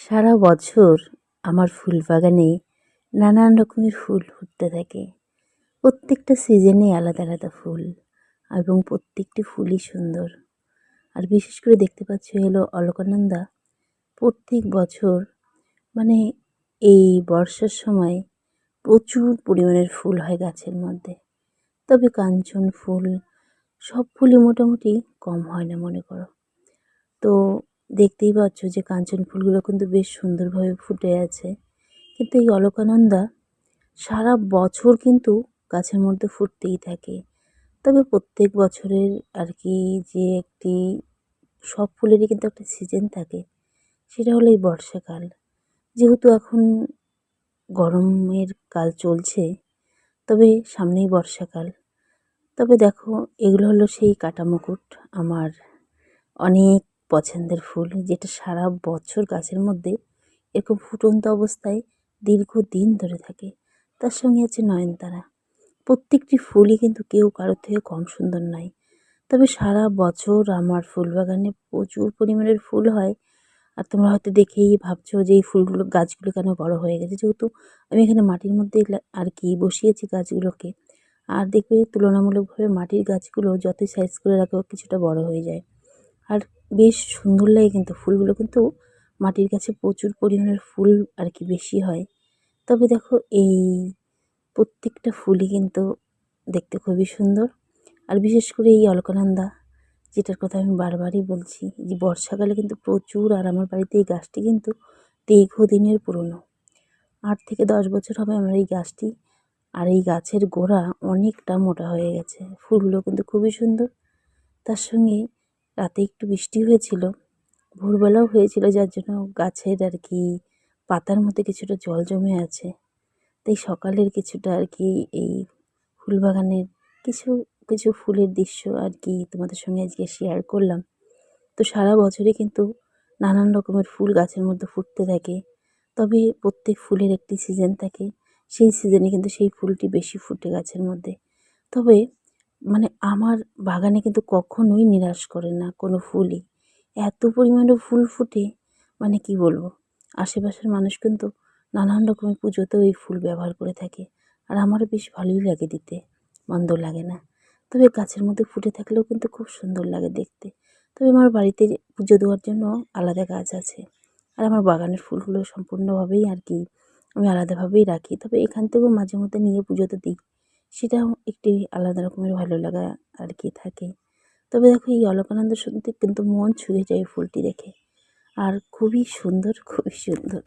সারা বছর আমার ফুল বাগানে নানান রকমের ফুল ফুটতে থাকে। প্রত্যেকটা সিজনে আলাদা আলাদা ফুল এবং প্রত্যেকটি ফুলই সুন্দর। আর বিশেষ করে দেখতে পাচ্ছ হলো অলকানন্দা। প্রত্যেক বছর মানে এই বর্ষার সময় প্রচুর পরিমাণের ফুল হয় গাছের মধ্যে। তবে কাঞ্চন ফুল সব ফুলই মোটামুটি কম হয় না মনে করো। তো দেখতেই পাচ্ছ যে কাঞ্চন ফুলগুলো কিন্তু বেশ সুন্দরভাবে ফুটে আছে। কিন্তু এই অলকানন্দা সারা বছর কিন্তু গাছের মধ্যে ফুটতেই থাকে। তবে প্রত্যেক বছরের আর কি যে একটি সব ফুলেরই কিন্তু একটা সিজন থাকে, সেটা হলো এই বর্ষাকাল। যেহেতু এখন গরমের কাল চলছে, তবে সামনেই বর্ষাকাল। তবে দেখো, এগুলো হলো সেই কাটা মুকুট। আমার অনেক পছন্দের ফুল যেটা সারা বছর গাছের মধ্যে এরকম ফুটন্ত অবস্থায় দীর্ঘদিন ধরে থাকে। তার সঙ্গে আছে নয়নতারা। প্রত্যেকটি ফুলই কিন্তু কেউ কারোর থেকে কম সুন্দর নয়। তবে সারা বছর আমার ফুল বাগানে প্রচুর পরিমাণের ফুল হয়। আর তোমরা হয়তো দেখেই ভাবছ যে এই ফুলগুলো, গাছগুলো কেন বড় হয়ে গেছে? যেহেতু আমি এখানে মাটির মধ্যে আর কি বসিয়েছি গাছগুলোকে। আর দেখবে তুলনামূলকভাবে মাটির গাছগুলো যতই সাইজ করে রাখো, কিছুটা বড় হয়ে যায়। আর বেশ সুন্দর লাগে কিন্তু ফুলগুলো। কিন্তু মাটির কাছে প্রচুর পরিমাণের ফুল আর কি বেশি হয়। তবে দেখো এই প্রত্যেকটা ফুলই কিন্তু দেখতে খুবই সুন্দর। আর বিশেষ করে এই অলকানন্দা, যেটার কথা আমি বারবারই বলছি, যে বর্ষাকালে কিন্তু প্রচুর আর আমার বাড়িতে এই গাছটি কিন্তু দীর্ঘদিনের পুরনো। আট থেকে দশ বছর হবে আমার এই গাছটি, আর এই গাছের গোড়া অনেকটা মোটা হয়ে গেছে। ফুলগুলো কিন্তু খুবই সুন্দর। তার সঙ্গে রাতে একটু বৃষ্টি হয়েছিল। ভোরবেলাও হয়েছিল, যার জন্য গাছের আর কি পাতার মধ্যে কিছুটা জল জমে আছে। তাই সকালের কিছুটা আর কি এই ফুলবাগানের কিছু কিছু ফুলের দৃশ্য আর কি তোমাদের সঙ্গে আজকে শেয়ার করলাম। তো সারা বছরই কিন্তু নানান রকমের ফুল গাছের মধ্যে ফুটতে থাকে। তবে প্রত্যেক ফুলের একটি সিজন থাকে। সেই সিজনে কিন্তু সেই ফুলটি বেশি ফুটে গাছের মধ্যে। তবে মানে আমার বাগানে কিন্তু কখনোই নিরাশ করে না কোনো ফুলই। এত পরিমাণে ফুল ফুটে মানে কি বলব? আশেপাশের মানুষ কিন্তু নানান রকমের পুজোতেও এই ফুল ব্যবহার করে থাকে। আর আমারও বেশ ভালোই লাগে দিতে, মন্দ লাগে না। তবে গাছের মধ্যে ফুটে থাকলেও কিন্তু খুব সুন্দর লাগে দেখতে। তবে আমার বাড়িতে পুজো দেওয়ার জন্য আলাদা গাছ আছে। আর আমার বাগানের ফুলগুলো সম্পূর্ণভাবেই আর কি আমি আলাদাভাবেই রাখি। তবে এখান থেকেও মাঝে মধ্যে নিয়ে পুজোতে দিই। সেটাও একটি আলাদা রকমের ভালো লাগা আর কি থাকে। তবে দেখো, এই অলকানন্দ শুনতে কিন্তু মন ছুঁয়ে যায় ফুলটি দেখে। আর খুবই সুন্দর খুবই সুন্দর।